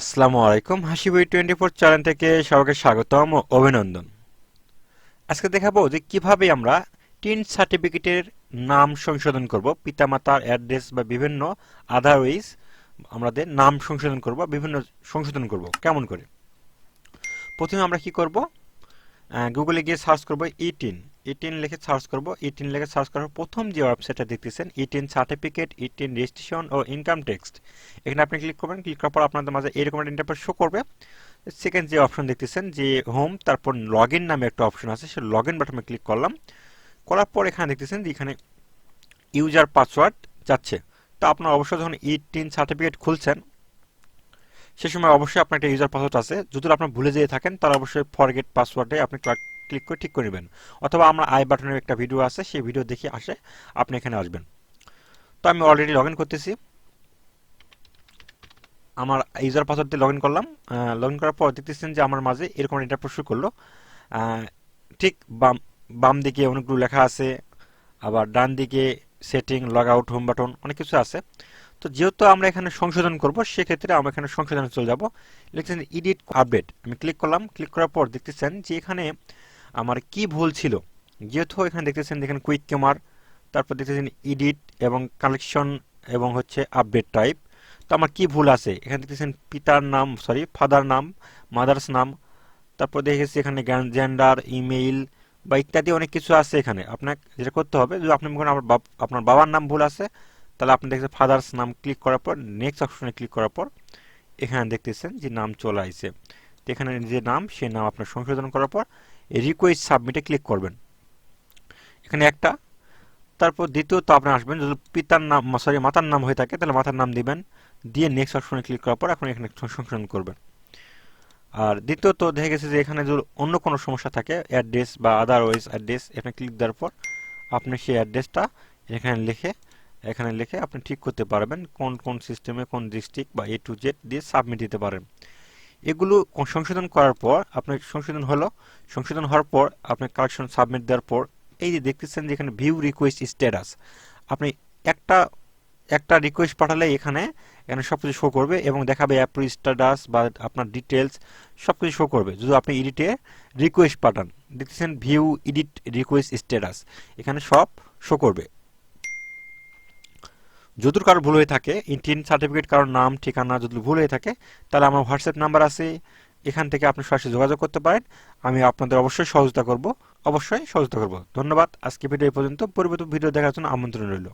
আসসালামু আলাইকুম, হাসি বই টোয়েন্টি ফোর চ্যানেল থেকে সবাইকে স্বাগতম ও অভিনন্দন। আজকে দেখাবো যে কীভাবে আমরা টিন সার্টিফিকেটের নাম সংশোধন করব, পিতামাতার অ্যাড্রেস বা বিভিন্ন আদারওয়াইজ আমাদের নাম সংশোধন করব, বিভিন্ন সংশোধন করব, কেমন করে? প্রথমে আমরা কি করব? গুগলে গিয়ে সার্চ করব ইটিন ইটিন লিখে সার্চ করব। ইটিন লিখে সার্চ করার পর প্রথম যে ওয়েবসাইটটা দেখতেছেন e TIN certificate e TIN registration ও ইনকাম টেক্সট এখানে আপনি ক্লিক করবেন ক্লিক করার পর আপনাদের মাঝে এরকম একটা ইন্টারফেস শো করবে। সেকেন্ড যে অপশন দেখতেছেন, যে হোম তারপর লগ ইন নামে একটা অপশন আছে, সে লগ ইন বাটনে ক্লিক করলাম। করার পর এখানে দেখতেছেন যে এখানে ইউজার পাসওয়ার্ড যাচ্ছে। তো আপনার অবশ্যই যখন ইটিন সার্টিফিকেট খুলছেন, সে সময় অবশ্যই আপনার একটা ইউজার পাসওয়ার্ড আছে। যদি আপনার ভুলে যেয়ে থাকেন, তাহলে অবশ্যই ফরগেট পাসওয়ার্ডে আপনি ক্লিক করে ঠিক করে নেবেন। অথবা আমরা আই বাটনের একটা ভিডিও আছে, সেই ভিডিও দেখে আসে আপনি এখানে আসবেন। তো আমি অলরেডি লগ করতেছি। আমার ইউজার পাসওয়ার্ড দিয়ে লগ করলাম। লগ ইন করার পর দেখতেছেন যে আমার মাঝে এরকম ইন্টারপ্রেট শুরু করল। ঠিক বাম বাম দিকে অনেকগুলো লেখা আছে, আবার ডান দিকে setting log out home button অনেক কিছু আছে। তো যেহেতু আমরা এখানে সংশোধন করব, সেক্ষেত্রে আমরা এখানে সংশোধনে চলে যাব। লিখছেন এডিট আপডেট আমি ক্লিক করলাম। ক্লিক করার পর দেখতেছেন যে এখানে আমার কি ভুল ছিল? যেহেতু এখানে দেখতেছেন, দেখেন কুইক কেমার তারপর দেখতেছেন এডিট এবং কালেকশন এবং হচ্ছে আপডেট টাইপ তো আমার কি ভুল আছে? এখানে দেখতেছেন পিতার নাম সরি ফাদার নাম মাদার্স নাম, তারপর দেখেছি এখানে জেন্ডার ইমেইল বা ইত্যাদি অনেক কিছু আছে এখানে। আপনাকে যেটা করতে হবে, যদি আপনি মনে করেন আপনার বাবার নাম ভুল আছে, তাহলে আপনি দেখছেন ফাদার্স নাম ক্লিক করার পর নেক্সট অপশনে ক্লিক করার পর, এখানে দেখতেছেন যে নাম চলে আসছে তো এখানে যে নাম, সেই নাম আপনার সংশোধন করার পর রিকোয়েস্ট সাবমিটে ক্লিক করবেন। এখানে একটা, তারপর দ্বিতীয়ত আপনি আসবেন, যদি পিতার নাম সরি মাতার নাম হয়ে থাকে, তাহলে মাতার নাম দিবেন। দিয়ে নেক্সট অপশনে ক্লিক করার পর এখন এখানে সংশোধন করবেন। আর দ্বিতীয়ত দেখা গেছে যে এখানে যদি অন্য কোনো সমস্যা থাকে অ্যাড্রেস বা আদারওয়াইজ অ্যাড্রেস এখানে ক্লিক দেওয়ার পর আপনি সেই অ্যাড্রেসটা এখানে লিখে এখানে লিখে আপনি ঠিক করতে পারবেন কোন কোন সিস্টেমে কোন ডিস্ট্রিক্ট বা এ টু জেড দিয়ে সাবমিট দিতে পারেন। এগুলো সংশোধন করার পর আপনার সংশোধন হলো। সংশোধন হওয়ার পর আপনার কালেকশন সাবমিট দেওয়ার পর এই যে দেখতেছেন যে এখানে ভিউ রিকোয়েস্ট স্ট্যাটাস আপনি একটা একটা রিকোয়েস্ট পাঠালে এখানে এখানে সব কিছু শো করবে এবং দেখাবে অ্যাপ্রুভ স্ট্যাটাস বা আপনার ডিটেলস সব কিছু শো করবে। যদি আপনি এডিটে রিকোয়েস্ট পাঠান, দেখতেছেন ভিউ এডিট রিকোয়েস্ট স্ট্যাটাস এখানে সব শো করবে। যদি কারও ভুল হয়ে থাকে, ইন্টিন সার্টিফিকেট কারোর নাম, ঠিকানা যদি ভুল হয়ে থাকে, তাহলে আমার হোয়াটসঅ্যাপ নাম্বার আছে। এখান থেকে আপনি সরাসরি যোগাযোগ করতে পারেন। আমি আপনাদের অবশ্যই সহযোগিতা করব। অবশ্যই সহযোগিতা করব। ধন্যবাদ। আজকে ভিডিও এই পর্যন্ত। পরিবর্তন ভিডিও দেখার জন্য আমন্ত্রণ রইল।